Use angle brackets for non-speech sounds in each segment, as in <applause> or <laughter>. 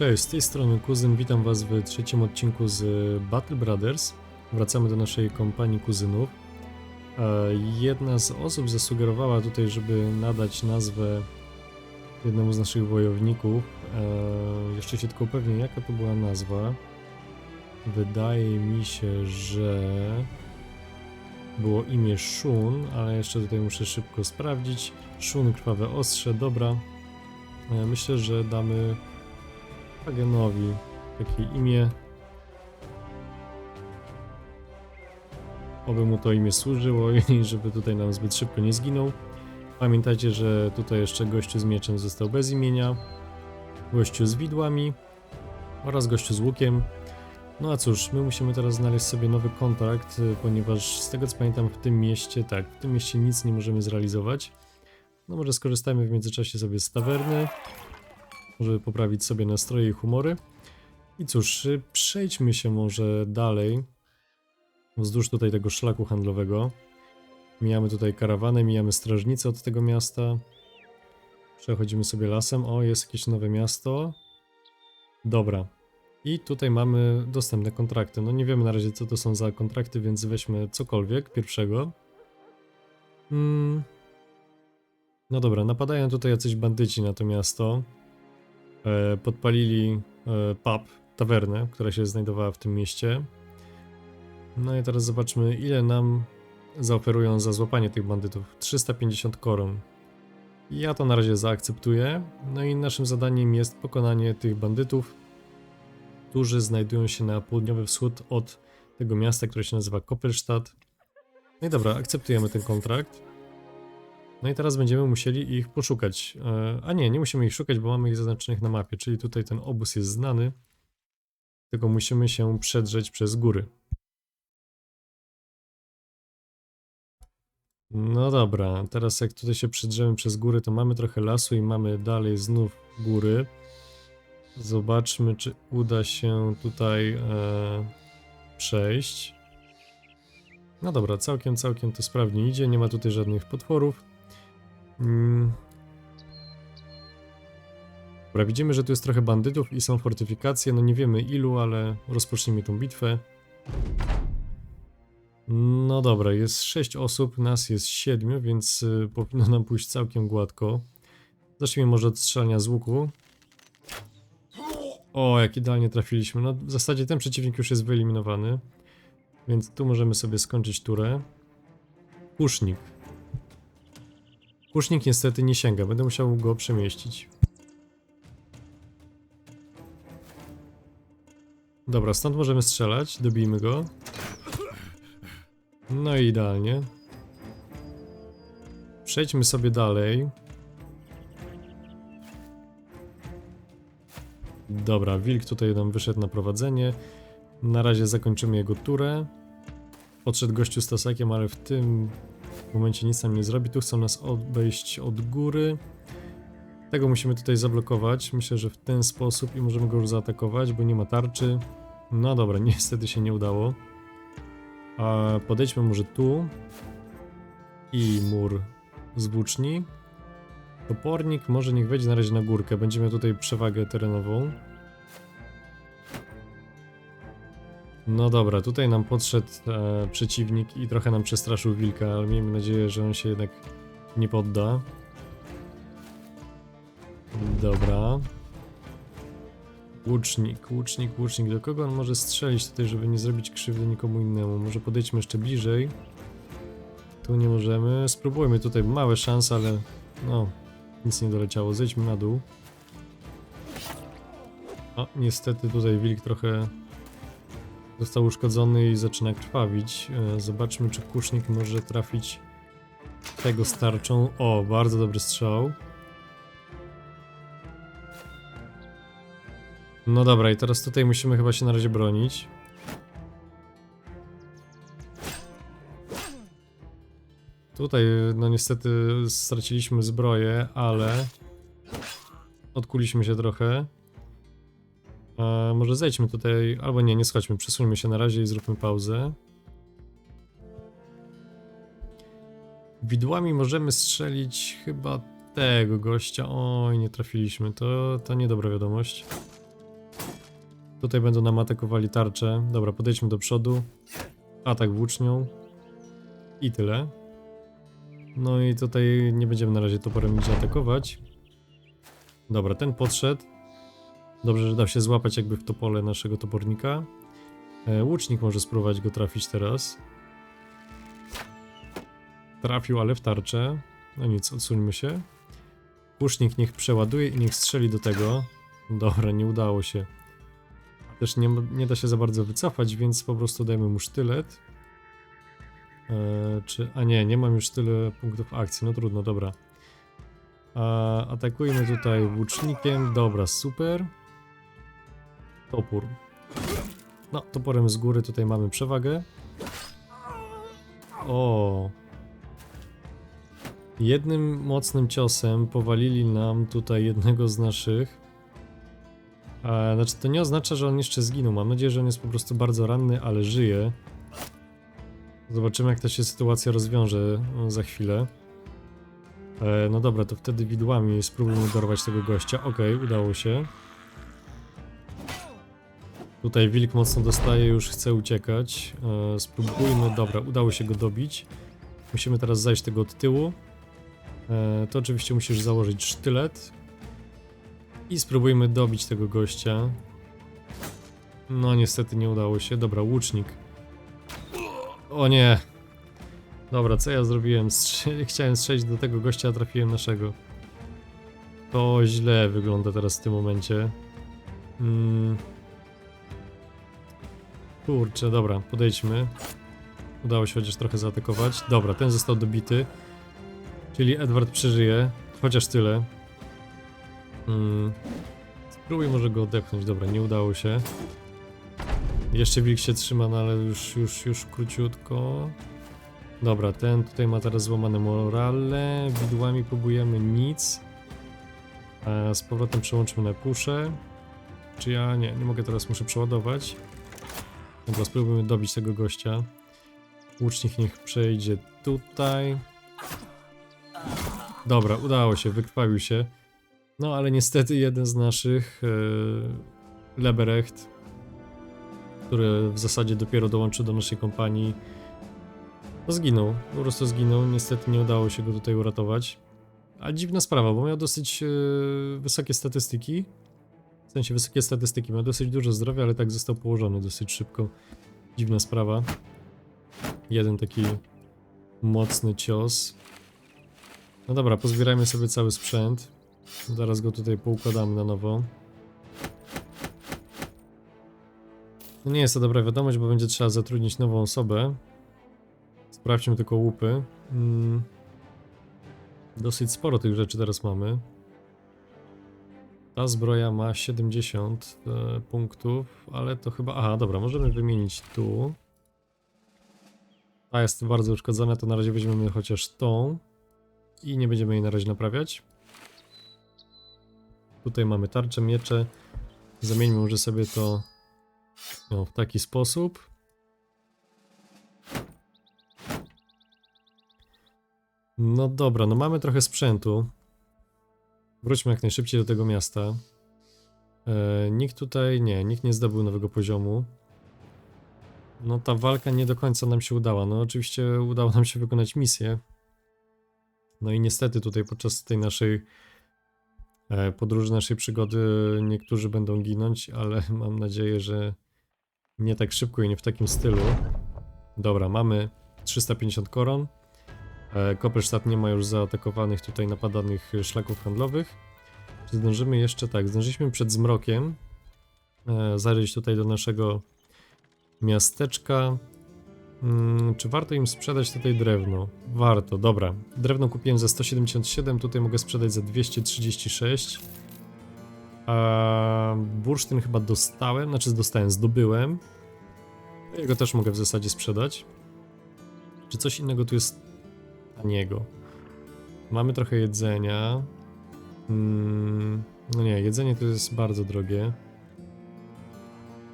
Cześć, z tej strony Kuzyn, witam was w trzecim odcinku z Battle Brothers. Wracamy do naszej kompanii kuzynów. E, Jedna z osób zasugerowała tutaj, żeby nadać nazwę jednemu z naszych wojowników. E, Jeszcze się tylko upewnię, jaka to była nazwa. Wydaje mi się, że było imię Shun, ale jeszcze tutaj muszę szybko sprawdzić. Shun, krwawe ostrze, dobra. E, Myślę, że damy Hagenowi takie imię. Oby mu to imię służyło i <laughs> żeby tutaj nam zbyt szybko nie zginął. Pamiętajcie, że tutaj jeszcze gościu z mieczem został bez imienia, gościu z widłami oraz gościu z łukiem. No a cóż, my musimy teraz znaleźć sobie nowy kontrakt, ponieważ z tego co pamiętam w tym mieście, tak, w tym mieście nic nie możemy zrealizować. No może skorzystajmy w międzyczasie sobie z tawerny, żeby poprawić sobie nastroje i humory. I cóż, y, przejdźmy się może dalej wzdłuż tutaj tego szlaku handlowego. Mijamy tutaj karawanę, mijamy strażnicę od tego miasta. Przechodzimy sobie lasem. O, jest jakieś nowe miasto. Dobra. I tutaj mamy dostępne kontrakty. No nie wiemy na razie co to są za kontrakty, więc weźmy cokolwiek pierwszego. Hmm. No dobra, napadają tutaj jacyś bandyci na to miasto podpalili e, pub, tawernę, która się znajdowała w tym mieście. No i teraz zobaczmy, ile nam zaoferują za złapanie tych bandytów. 350 koron. Ja to na razie zaakceptuję. No i naszym zadaniem jest pokonanie tych bandytów, którzy znajdują się na południowy wschód od tego miasta, które się nazywa Koppelstadt. No i dobra, akceptujemy ten kontrakt. No i teraz będziemy musieli ich poszukać. E, A nie, nie musimy ich szukać, bo mamy ich zaznaczonych na mapie, czyli tutaj ten obóz jest znany. Tylko musimy się przedrzeć przez góry. No dobra, teraz jak tutaj się przedrzemy przez góry, to mamy trochę lasu i mamy dalej znów góry. Zobaczmy, czy uda się tutaj e, przejść. No dobra, całkiem, całkiem to sprawnie idzie, nie ma tutaj żadnych potworów. Mm. Dobra, widzimy, że tu jest trochę bandytów i są fortyfikacje. No nie wiemy ilu, ale rozpocznijmy tą bitwę. No dobra, jest 6 osób, nas jest 7, więc y, powinno nam pójść całkiem gładko. Zacznijmy może od strzelania z łuku. O, jak idealnie trafiliśmy. No w zasadzie ten przeciwnik już jest wyeliminowany. Więc tu możemy sobie skończyć turę. Pusznik. Pusznik niestety nie sięga, będę musiał go przemieścić. Dobra, stąd możemy strzelać, dobijmy go. No i idealnie. Przejdźmy sobie dalej. Dobra, wilk tutaj nam wyszedł na prowadzenie. Na razie zakończymy jego turę. Podszedł gościu z tasakiem, ale w tym w momencie nic nam nie zrobi. Tu chcą nas obejść od góry. Tego musimy tutaj zablokować. Myślę, że w ten sposób i możemy go już zaatakować, bo nie ma tarczy. No dobra, <laughs> niestety się nie udało. A podejdźmy może tu. I mur z włóczni. Topornik może niech wejdzie na razie na górkę. Będziemy tutaj przewagę terenową. No dobra, tutaj nam podszedł e, przeciwnik i trochę nam przestraszył wilka, ale miejmy nadzieję, że on się jednak nie podda. Dobra. Łucznik, łucznik, łucznik. Do kogo on może strzelić tutaj, żeby nie zrobić krzywdy nikomu innemu? Może podejdźmy jeszcze bliżej. Tu nie możemy. Spróbujmy tutaj. Małe szanse, ale no, nic nie doleciało. Zejdźmy na dół. O, niestety tutaj wilk trochę został uszkodzony i zaczyna krwawić. E, Zobaczmy, czy kusznik może trafić tego starczą. O, bardzo dobry strzał. No dobra, i teraz tutaj musimy chyba się na razie bronić. Tutaj, no niestety straciliśmy zbroję, ale odkuliśmy się trochę. E, może zejdźmy tutaj, albo nie, nie schodźmy, przesuńmy się na razie i zróbmy pauzę. Widłami możemy strzelić chyba tego gościa. Oj, nie trafiliśmy, to, to niedobra wiadomość. Tutaj będą nam atakowali tarcze. Dobra, podejdźmy do przodu. Atak włócznią. I tyle. No i tutaj nie będziemy na razie toporem nigdzie atakować. Dobra, ten podszedł. Dobrze, że dał się złapać jakby w to pole naszego topornika. E, łucznik może spróbować go trafić teraz. Trafił, ale w tarczę. No nic, odsuńmy się. Łucznik niech przeładuje i niech strzeli do tego. Dobra, nie udało się. Też nie, nie da się za bardzo wycofać, więc po prostu dajmy mu sztylet. Eee, czy. A nie, nie mam już tyle punktów akcji. No trudno, dobra. A, atakujmy tutaj łucznikiem. Dobra, super. Topór. No, toporem z góry tutaj mamy przewagę. O. Jednym mocnym ciosem powalili nam tutaj jednego z naszych. E, znaczy, to nie oznacza, że on jeszcze zginął. Mam nadzieję, że on jest po prostu bardzo ranny, ale żyje. Zobaczymy, jak ta się sytuacja rozwiąże e, za chwilę. E, no dobra, to wtedy widłami spróbujmy dorwać tego gościa. Okej, udało się. Tutaj wilk mocno dostaje, już chce uciekać. E, spróbujmy, dobra, udało się go dobić. Musimy teraz zajść tego od tyłu. E, to oczywiście musisz założyć sztylet. I spróbujmy dobić tego gościa. No niestety nie udało się. Dobra, łucznik. O nie. Dobra, co ja zrobiłem? Strze- <laughs> Chciałem strzelić do tego gościa, a trafiłem naszego. To źle wygląda teraz w tym momencie. Mm. Kurczę, dobra, podejdźmy. Udało się chociaż trochę zaatakować. Dobra, ten został dobity. Czyli Edward przeżyje. Chociaż tyle. Mm. Spróbuj może go odepchnąć. Dobra, nie udało się. Jeszcze wilk się trzyma, no ale już, już, już króciutko. Dobra, ten tutaj ma teraz złamane morale. Widłami próbujemy nic. A z powrotem przełączmy na puszę. Czy ja? Nie, nie mogę teraz, muszę przeładować. Dobra, spróbujmy dobić tego gościa. Łucznik niech przejdzie tutaj. Dobra, udało się, wykrwawił się. No ale niestety jeden z naszych, e, Leberecht, który w zasadzie dopiero dołączył do naszej kompanii, to zginął. Po prostu zginął. Niestety nie udało się go tutaj uratować. A dziwna sprawa, bo miał dosyć e, wysokie statystyki. W sensie wysokie statystyki, miał dosyć dużo zdrowia, ale tak został położony dosyć szybko. Dziwna sprawa. Jeden taki mocny cios. No dobra, pozbierajmy sobie cały sprzęt. Zaraz go tutaj poukładamy na nowo. No nie jest to dobra wiadomość, bo będzie trzeba zatrudnić nową osobę. Sprawdźmy tylko łupy. Mm. Dosyć sporo tych rzeczy teraz mamy. Ta zbroja ma 70 e, punktów, ale to chyba... Aha, dobra, możemy wymienić tu. Ta jest bardzo uszkodzona, to na razie weźmiemy chociaż tą. I nie będziemy jej na razie naprawiać. Tutaj mamy tarczę, miecze. Zamieńmy może sobie to no, w taki sposób. No dobra, no mamy trochę sprzętu. Wróćmy jak najszybciej do tego miasta. E, nikt tutaj, nie, nikt nie zdobył nowego poziomu. No ta walka nie do końca nam się udała. No oczywiście udało nam się wykonać misję. No i niestety tutaj podczas tej naszej e, podróży, naszej przygody niektórzy będą ginąć, ale <laughs> mam nadzieję, że nie tak szybko i nie w takim stylu. Dobra, mamy 350 koron. E, Koperstadt nie ma już zaatakowanych tutaj napadanych szlaków handlowych. Czy zdążymy jeszcze? Tak, zdążyliśmy przed zmrokiem e, zajrzeć tutaj do naszego miasteczka. Mm, czy warto im sprzedać tutaj drewno? Warto, dobra. Drewno kupiłem za 177, tutaj mogę sprzedać za 236. A bursztyn chyba dostałem, znaczy dostałem, zdobyłem. Jego też mogę w zasadzie sprzedać. Czy coś innego tu jest taniego? Mamy trochę jedzenia. Mm, no nie, jedzenie to jest bardzo drogie.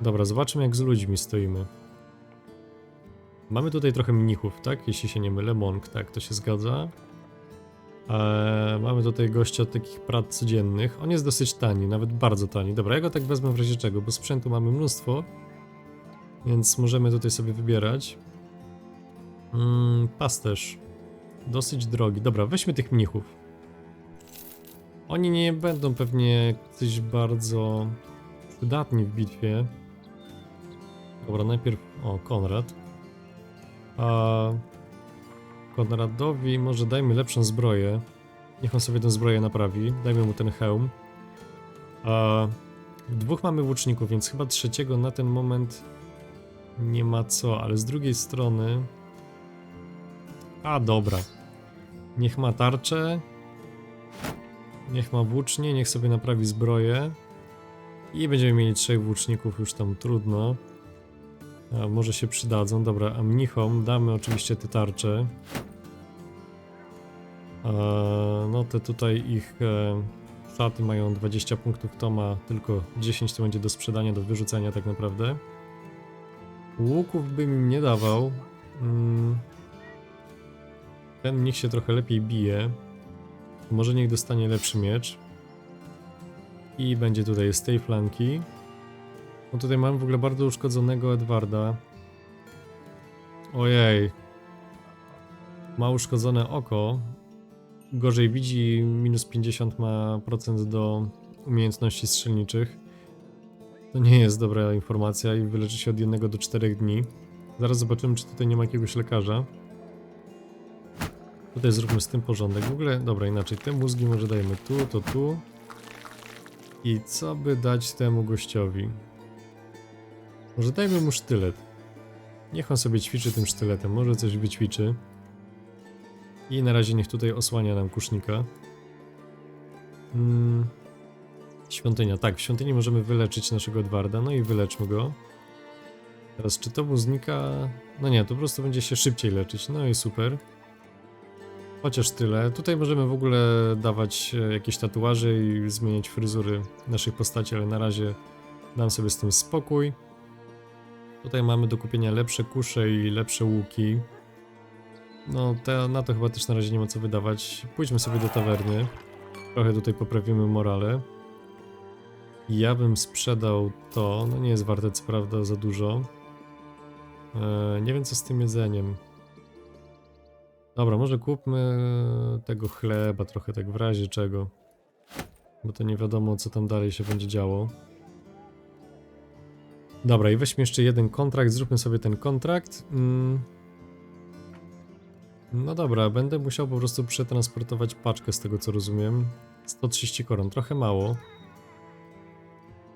Dobra, zobaczmy jak z ludźmi stoimy. Mamy tutaj trochę mnichów, tak? Jeśli się nie mylę, monk, tak, to się zgadza. E, mamy tutaj gościa od takich prac codziennych. On jest dosyć tani, nawet bardzo tani. Dobra, ja go tak wezmę w razie czego, bo sprzętu mamy mnóstwo. Więc możemy tutaj sobie wybierać. Mm, pasterz. Dosyć drogi. Dobra, weźmy tych mnichów. Oni nie będą pewnie coś bardzo przydatni w bitwie. Dobra, najpierw. O, Konrad. A Konradowi może dajmy lepszą zbroję. Niech on sobie tę zbroję naprawi. Dajmy mu ten hełm. A dwóch mamy łuczników, więc chyba trzeciego na ten moment nie ma co, ale z drugiej strony. A dobra. Niech ma tarczę. Niech ma włócznie, niech sobie naprawi zbroję. I będziemy mieli trzech włóczników, już tam trudno. A może się przydadzą. Dobra, a mnichom damy oczywiście te tarcze. E, no te tutaj ich e, szaty mają 20 punktów, to ma tylko 10 to będzie do sprzedania, do wyrzucenia tak naprawdę. Łuków bym im nie dawał. Mm. Ten mnich się trochę lepiej bije. Może niech dostanie lepszy miecz. I będzie tutaj z tej flanki. No tutaj mam w ogóle bardzo uszkodzonego Edwarda. Ojej. Ma uszkodzone oko. Gorzej widzi, minus 50 ma procent do umiejętności strzelniczych. To nie jest dobra informacja i wyleczy się od 1 do 4 dni. Zaraz zobaczymy, czy tutaj nie ma jakiegoś lekarza. Tutaj zróbmy z tym porządek. W ogóle, dobra, inaczej. Te mózgi może dajemy tu, to tu. I co by dać temu gościowi? Może dajmy mu sztylet. Niech on sobie ćwiczy tym sztyletem, może coś wyćwiczy. I na razie niech tutaj osłania nam kusznika. Mm. Świątynia, tak, w świątyni możemy wyleczyć naszego Edwarda, no i wyleczmy go. Teraz, czy to mu znika? No nie, to po prostu będzie się szybciej leczyć, no i super. Chociaż tyle. Tutaj możemy w ogóle dawać e, jakieś tatuaże i zmieniać fryzury naszych postaci, ale na razie dam sobie z tym spokój. Tutaj mamy do kupienia lepsze kusze i lepsze łuki. No, te, na to chyba też na razie nie ma co wydawać. Pójdźmy sobie do tawerny. Trochę tutaj poprawimy morale. Ja bym sprzedał to. No nie jest warte co prawda za dużo. Eee, nie wiem co z tym jedzeniem. Dobra, może kupmy tego chleba trochę tak w razie czego. Bo to nie wiadomo co tam dalej się będzie działo. Dobra, i weźmy jeszcze jeden kontrakt, zróbmy sobie ten kontrakt. Mm. No dobra, będę musiał po prostu przetransportować paczkę z tego co rozumiem. 130 koron, trochę mało.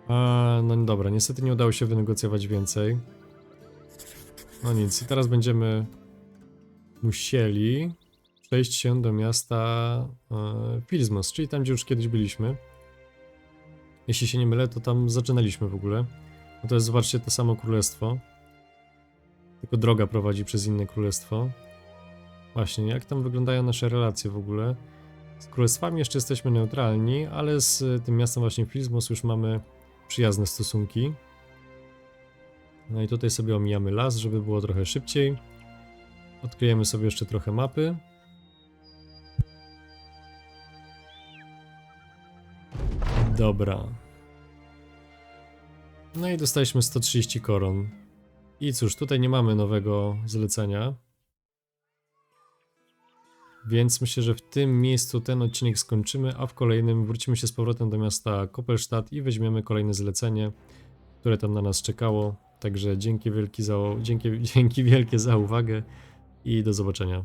A, no dobra, niestety nie udało się wynegocjować więcej. No nic, i teraz będziemy musieli przejść się do miasta e, Filzmos, czyli tam, gdzie już kiedyś byliśmy. Jeśli się nie mylę, to tam zaczynaliśmy w ogóle. No to jest, zobaczcie, to samo królestwo. Tylko droga prowadzi przez inne królestwo. Właśnie, jak tam wyglądają nasze relacje w ogóle? Z królestwami jeszcze jesteśmy neutralni, ale z tym miastem właśnie Filzmos już mamy przyjazne stosunki. No i tutaj sobie omijamy las, żeby było trochę szybciej. Odkryjemy sobie jeszcze trochę mapy. Dobra. No i dostaliśmy 130 koron. I cóż, tutaj nie mamy nowego zlecenia. Więc myślę, że w tym miejscu ten odcinek skończymy, a w kolejnym wrócimy się z powrotem do miasta Koppelstadt i weźmiemy kolejne zlecenie, które tam na nas czekało. Także dzięki, wielki za, dzięki, <laughs> dzięki wielkie za uwagę i do zobaczenia.